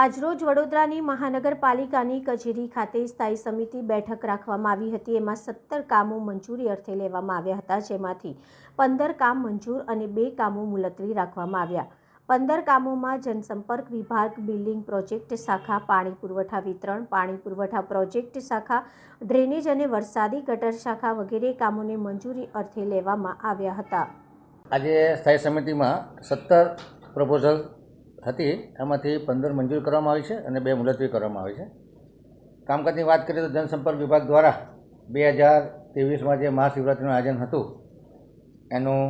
આજરોજ વડોદરાની મહાનગરપાલિકાની કચેરી ખાતે સ્થાયી સમિતિ બેઠક રાખવામાં આવી હતી. એમાં સત્તર કામો મંજૂરી અર્થે લેવામાં આવ્યા હતા, જેમાંથી પંદર કામ મંજૂર અને બે કામો મુલતવી રાખવામાં આવ્યા. પંદર કામોમાં જનસંપર્ક વિભાગ, બિલ્ડિંગ પ્રોજેક્ટ શાખા, પાણી પુરવઠા વિતરણ, પાણી પુરવઠા પ્રોજેક્ટ શાખા, ડ્રેનેજ અને વરસાદી ગટર શાખા વગેરે કામોને મંજૂરી અર્થે લેવામાં આવ્યા હતા. આજે સ્થાયી સમિતિમાં સત્તર પ્રપોઝલ હતી એમાંથી પંદર મંજૂર કરવામાં આવી છે અને બે મુલતવી કરવામાં આવી છે. કામકાજની વાત કરીએ તો જનસંપર્ક વિભાગ દ્વારા બે હજાર ત્રેવીસમાં જે મહાશિવરાત્રિનું આયોજન હતું, એનું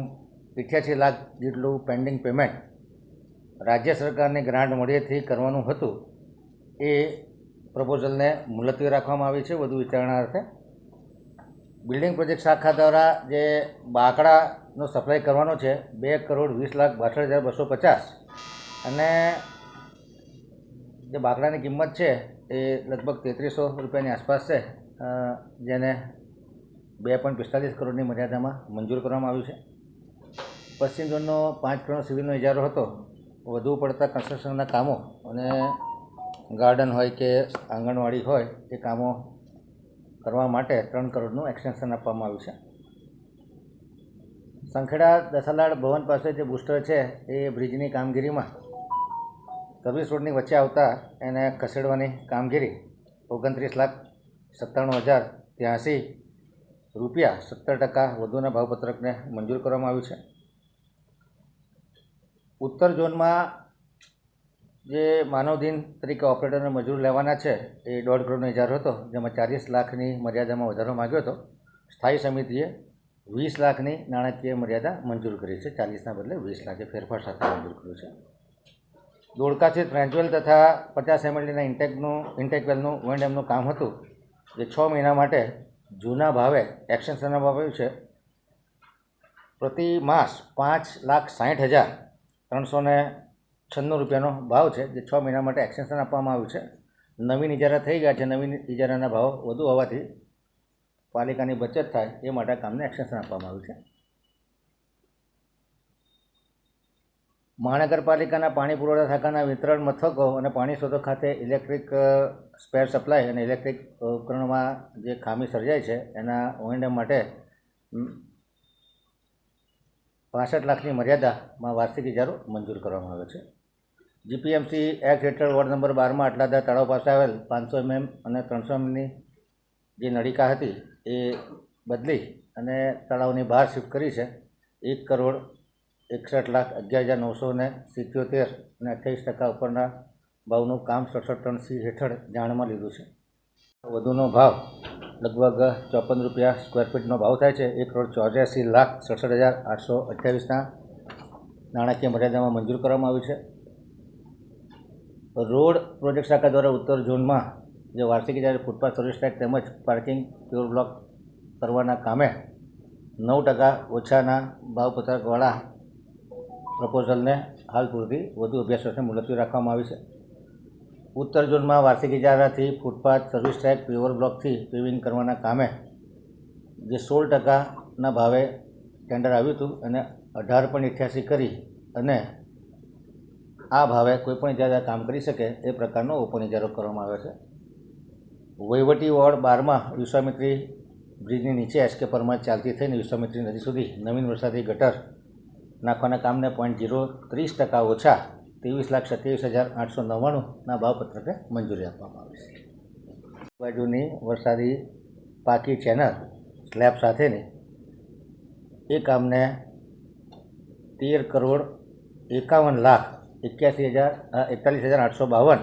અઠ્યાસી લાખ જેટલું પેન્ડિંગ પેમેન્ટ રાજ્ય સરકારની ગ્રાન્ટ મળીએથી કરવાનું હતું. એ પ્રપોઝલને મુલતવી રાખવામાં આવી છે વધુ વિચારણા અર્થે. બિલ્ડિંગ પ્રોજેક્ટ શાખા દ્વારા જે બાકડાનો સપ્લાય કરવાનો છે, બે કરોડ વીસ લાખ બાસઠ હજાર બસો પચાસ. અને જે બાકડાની કિંમત છે એ લગભગ તેત્રીસો રૂપિયાની આસપાસ છે જેને બે પોઈન્ટ પિસ્તાલીસ કરોડની મર્યાદામાં મંજૂર કરવામાં આવ્યું છે. પશ્ચિમ ઝોનનો પાંચ કરોડ સિવિલનો ઇજારો હતો, વધુ પડતા કન્સ્ટ્રક્શનના કામો અને ગાર્ડન હોય કે આંગણવાડી હોય, એ કામો કરવા માટે ત્રણ કરોડનું એક્સટેન્શન આપવામાં આવ્યું છે. સંખેડા દસાલાડ ભવન પાસે જે બુસ્ટર છે, એ બ્રિજની કામગીરીમાં સર્વિસ રોડની વચ્ચે આવતા એને ખસેડવાની કામગીરી ઓગણત્રીસ લાખ સત્તાણું હજાર ત્યાંસી રૂપિયા સત્તર ટકા વધુના ભાવપત્રકને મંજૂર કરવામાં આવ્યું છે. ઉત્તર ઝોનમાં જે માનવ દિન તરીકે ઓપરેટરને મજૂર લેવાના છે એ દોઢ કરોડનો ઇજારો હતો, જેમાં ચાલીસ લાખની મર્યાદામાં વધારો માગ્યો હતો. સ્થાયી સમિતિએ વીસ લાખની નાણાકીય મર્યાદા મંજૂર કરી છે. ચાલીસના બદલે વીસ લાખે ફેરફાર સાથે મંજૂર કર્યું છે. દોડકાથી ફ્રેન્ચવેલ તથા પચાસ એમએલડીના ઇન્ટેકનું ઇન્ટેક વેલનું વન કામ હતું, જે છ મહિના માટે જૂના ભાવે એક્સટેન્શન આવ્યું છે. પ્રતિ માસ પાંચ લાખ સાઠ હજાર ત્રણસો ને છન્નું રૂપિયાનો ભાવ છે, જે છ મહિના માટે એક્સટેન્શન આપવામાં આવ્યું છે. નવીન ઇજારા થઈ ગયા છે, નવીન ઇજારાના ભાવ વધુ હોવાથી પાલિકાની બચત થાય એ માટે કામને એક્સટેન્શન આપવામાં આવ્યું છે. મહાનગરપાલિકાના પાણી પુરવઠા શાખાના વિતરણ મથકો અને પાણી સ્ત્રોતો ખાતે ઇલેક્ટ્રિક સ્પેર સપ્લાય અને ઇલેક્ટ્રિક ઉપકરણોમાં જે ખામી સર્જાય છે, એના ઓએનડેમ માટે પાસઠ લાખની મર્યાદામાં વાર્ષિક ઇજારો મંજૂર કરવામાં આવ્યો છે. જીપીએમસી એક્ટ હેઠળ વોર્ડ નંબર બારમાં આટલાદા તળાવ પાસે આવેલ પાંચસો એમએમ અને ત્રણસો એમની જે નળિકા હતી, એ બદલી અને તળાવની બહાર શિફ્ટ કરી છે. એક કરોડ એકસઠ લાખ અગિયાર હજાર નવસો ને સિત્યોતેર અને અઠ્યાવીસ ટકા ઉપરના ભાવનું કામ સડસઠ ટન સી હેઠળ જાણમાં લીધું છે. વધુનો ભાવ લગભગ ચોપન રૂપિયા સ્ક્વેર ફીટનો ભાવ થાય છે. એક કરોડ ચોર્યાસી લાખ સડસઠ હજાર આઠસો અઠ્યાવીસના નાણાકીય મર્યાદામાં મંજૂર કરવામાં આવ્યું છે. રોડ પ્રોજેક્ટ શાખા દ્વારા ઉત્તર ઝોનમાં જે વાર્ષિક જ્યારે ફૂટપાથ સર્વિસ ટેક્સ તેમજ પાર્કિંગ પ્યોર બ્લોક કરવાના કામે નવ ટકા ઓછાના ભાવપત્રકવાળા પ્રપોઝલને હાલ પૂરતી વધુ અભ્યાસ અર્થે મુલતવી રાખવામાં આવી છે. ઉત્તર ઝોનમાં વાર્ષિક ઇજારાથી ફૂટપાથ, સર્વિસ ટ્રેક પેવર બ્લોકથી પેવિંગ કરવાના કામે જે સોળ ટકાના ભાવે ટેન્ડર આવ્યું હતું અને અઢાર પણ અઠ્યાસી કરી અને આ ભાવે કોઈપણ ઇજારા કામ કરી શકે એ પ્રકારનો ઓપન ઇજારો કરવામાં આવ્યો છે. વહીવટી વોર્ડ બારમાં વિશ્વામિત્રી બ્રિજની નીચે એસકે પરમાર ચાલતી થઈને વિશ્વામિત્રી નદી સુધી નવીન વરસાદી ગટર નાખવાના કામને પોઈન્ટ જીરો ત્રીસ ટકા ઓછા ત્રેવીસ લાખ સત્યાવીસ હજાર આઠસો નવ્વાણુંના ભાવપત્રકે મંજૂરી આપવામાં આવી છે. બાજુની વરસાદી પાકી ચેનલ સ્લેબ સાથેની એ કામને તેર કરોડ એકાવન લાખ એક્યાસી હજાર એકતાલીસ હજાર આઠસો બાવન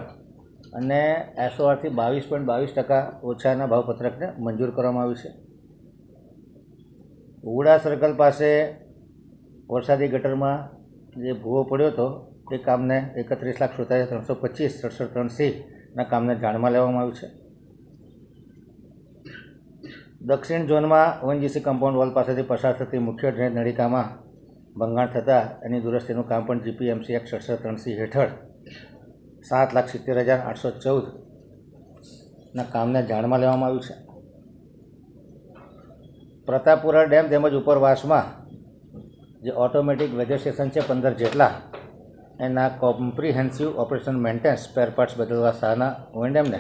અને એસઓઆરથી બાવીસ પોઈન્ટ બાવીસ ટકા ઓછાના ભાવપત્રકને મંજૂર કરવામાં આવ્યું છે. ઉડા સર્કલ પાસે વરસાદી ગટરમાં જે ભૂવો પડ્યો હતો, એ કામને એકત્રીસ લાખ સુડતાલીસ ત્રણસો પચીસ સડસઠ ત્રણ સીના કામને જાણમાં લેવામાં આવ્યું છે. દક્ષિણ ઝોનમાં ઓએનજીસી કમ્પાઉન્ડ વોલ પાસેથી પસાર થતી મુખ્ય ડ્રેન નળિકામાં ભંગાણ થતાં એની દુરસ્તીનું કામ પણ જીપીએમસી એક સડસઠ ત્રણ સી હેઠળ સાત લાખ સિત્તેર હજાર આઠસો ચૌદના કામને જાણમાં લેવામાં આવ્યું છે. પ્રતાપપુરા ડેમ તેમજ ઉપરવાસમાં જે ઓટોમેટિક વેધર સ્ટેશન છે પંદર જેટલા, એના comprehensive operation maintenance spare parts બદલવા સાના ઓએનએમને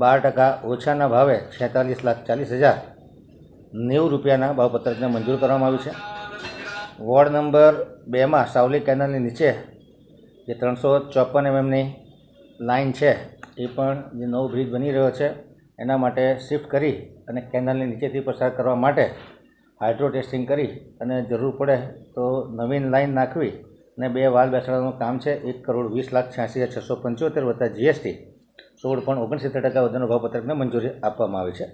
બાર ટકા ઓછાના ભાવે છેતાલીસ લાખ ચાલીસ હજાર નેવું રૂપિયાના ભાવપત્રકને મંજૂર કરવામાં આવ્યું છે. વોર્ડ નંબર બેમાં સાવલી કેનાલની નીચે જે ત્રણસો ચોપન એમએમની લાઇન છે, એ પણ જે નવો બ્રિજ બની રહ્યો છે, એના માટે શિફ્ટ કરી અને કેનાલની નીચેથી પસાર કરવા માટે હાઇડ્રો ટેસ્ટિંગ કરી અને જરૂર પડે તો નવીન લાઇન નાખવી અને બે વાલ બેસાડવાનું કામ છે, એક કરોડ વીસ લાખ છ્યાસી હજાર છસો પંચોતેર વત્તા જીએસટી સોળ પણ ઓગણસિત્તેર ટકા વધારાનું ભાવપત્રકને મંજૂરી આપવામાં આવી છે.